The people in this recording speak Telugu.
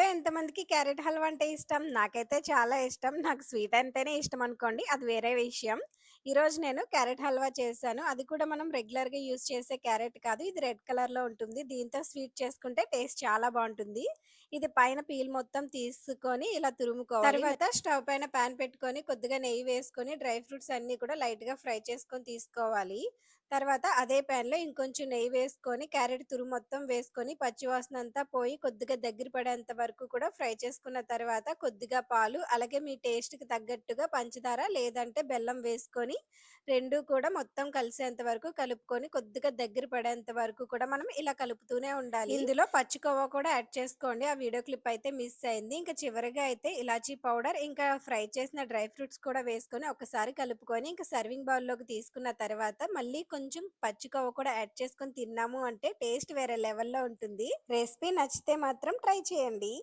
మీలో ఎంతమందికి క్యారెట్ హల్వా అంటే ఇష్టం? నాకైతే చాలా ఇష్టం. నాకు స్వీట్ అంటేనే ఇష్టం అనుకోండి అది వేరే విషయం. ఈరోజు నేను క్యారెట్ హల్వా చేశాను. అది కూడా మనం రెగ్యులర్‌గా యూజ్ చేసే క్యారెట్ కాదు. ఇది రెడ్ కలర్‌లో ఉంటుంది. దీంతో స్వీట్ చేసుకుంటే టేస్ట్ చాలా బావుంటుంది. ఇది పైన పీల్ మొత్తం తీసుకొని ఇలా తురుముకోవాలి. తర్వాత స్టవ్ పైన పాన్ పెట్టుకొని కొద్దిగా నెయ్యి వేసుకొని డ్రై ఫ్రూట్స్ అన్నీ కూడా లైట్‌గా ఫ్రై చేసుకొని తీసుకోవాలి. తర్వాత అదే పాన్‌లో ఇంకొంచెం నెయ్యి వేసుకొని క్యారెట్ తురుము మొత్తం వేసుకొని పచ్చివాసన అంతా పోయి కొద్దిగా దగ్గర పడేంత వరకు కూడా ఫ్రై చేసుకున్న తర్వాత కొద్దిగా పాలు అలాగే మీ టేస్ట్‌కి తగ్గట్టుగా పంచదార లేదంటే బెల్లం వేసుకొని రెండు కూడా మొత్తం కలిసేంత వరకు కలుపుకొని కొద్దిగా దగ్గర పడేంత వరకు కూడా మనం ఇలా కలుపుతూనే ఉండాలి. ఇందులో పచ్చికోవా కూడా యాడ్ చేసుకోండి. ఆ వీడియో క్లిప్ అయితే మిస్ అయింది. ఇంకా చివరిగా అయితే ఇలాచీ పౌడర్ ఇంకా ఫ్రై చేసిన డ్రై ఫ్రూట్స్ కూడా వేసుకొని ఒకసారి కలుపుకొని ఇంకా సర్వింగ్ బౌల్‌లోకి తీసుకున్న తర్వాత మళ్ళీ కొంచెం పచ్చికోవ కూడా యాడ్ చేసుకొని తిన్నాము అంటే టేస్ట్ వేరే లెవెల్‌లో ఉంటుంది. రెసిపీ నచ్చితే మాత్రం ట్రై చేయండి.